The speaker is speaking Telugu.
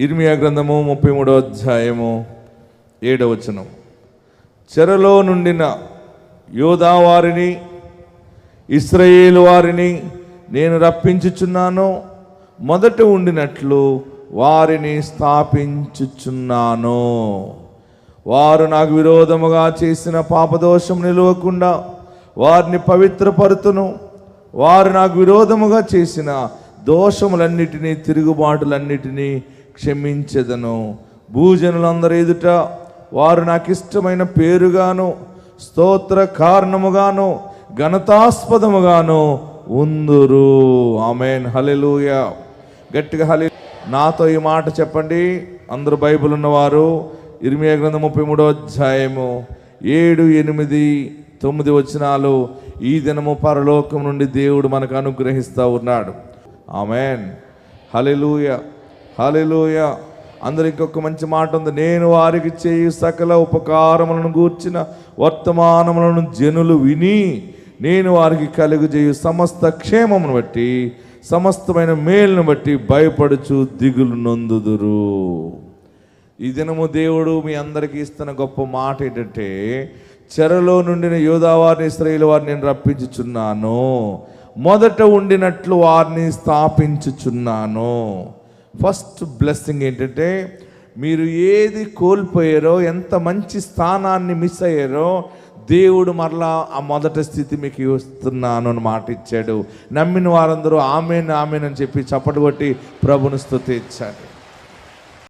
ఇర్మియా గ్రంథము ముప్పై మూడో అధ్యాయము ఏడవ వచనం. చెరలో నుండిన యోధా వారిని ఇస్రయేల్ వారిని నేను రప్పించుచున్నాను మొదట ఉండినట్లు వారిని స్థాపించుచున్నాను. వారు నాకు విరోధముగా చేసిన పాపదోషం నిలవకుండా వారిని పవిత్రపరుతును. వారు నాకు విరోధముగా చేసిన దోషములన్నిటినీ తిరుగుబాటులన్నిటినీ క్షమించెదను. భూజనులందరి ఎదుట వారు నాకు ఇష్టమైన పేరుగాను స్తోత్ర కారణముగాను ఘనతాస్పదముగాను ఉందురు. ఆమెన్. హలెలూయ గట్టిగా హలి నాతో ఈ మాట చెప్పండి. అందరు బైబిల్ ఉన్నవారు ఇరిమియా గ్రంథం ముప్పై మూడో అధ్యాయము ఏడు ఎనిమిది తొమ్మిది వచనాలు. ఈ దినము పరలోకం నుండి దేవుడు మనకు అనుగ్రహిస్తూ ఉన్నాడు. ఆమెన్. హలెలూయ హలెలూయ అందరు ఇంకొక మంచి మాట ఉంది. నేను వారికి చేయు సకల ఉపకారములను గూర్చిన వర్తమానములను జనులు విని నేను వారికి కలుగజేయు సమస్త క్షేమమును బట్టి సమస్తమైన మేలును బట్టి భయపడుచు దిగులు నొందుదురు. ఈ దినము దేవుడు మీ అందరికీ ఇస్తున్న గొప్ప మాట ఏంటంటే చెరలో నుండిన యోధావారిని స్త్రీల వారిని నేను రప్పించుచున్నాను. మొదట ఉండినట్లు వారిని స్థాపించుచున్నాను. ఫస్ట్ బ్లెస్సింగ్ ఏంటంటే మీరు ఏది కోల్పోయారో ఎంత మంచి స్థానాన్ని మిస్ అయ్యారో దేవుడు మరలా ఆ మొదటి స్థితి మీకు ఇస్తున్నాను అని మాట ఇచ్చాడు. నమ్మిన వారందరూ ఆమెను ఆమెనని అని చెప్పి చప్పటి కొట్టి ప్రభుని ఇచ్చాడు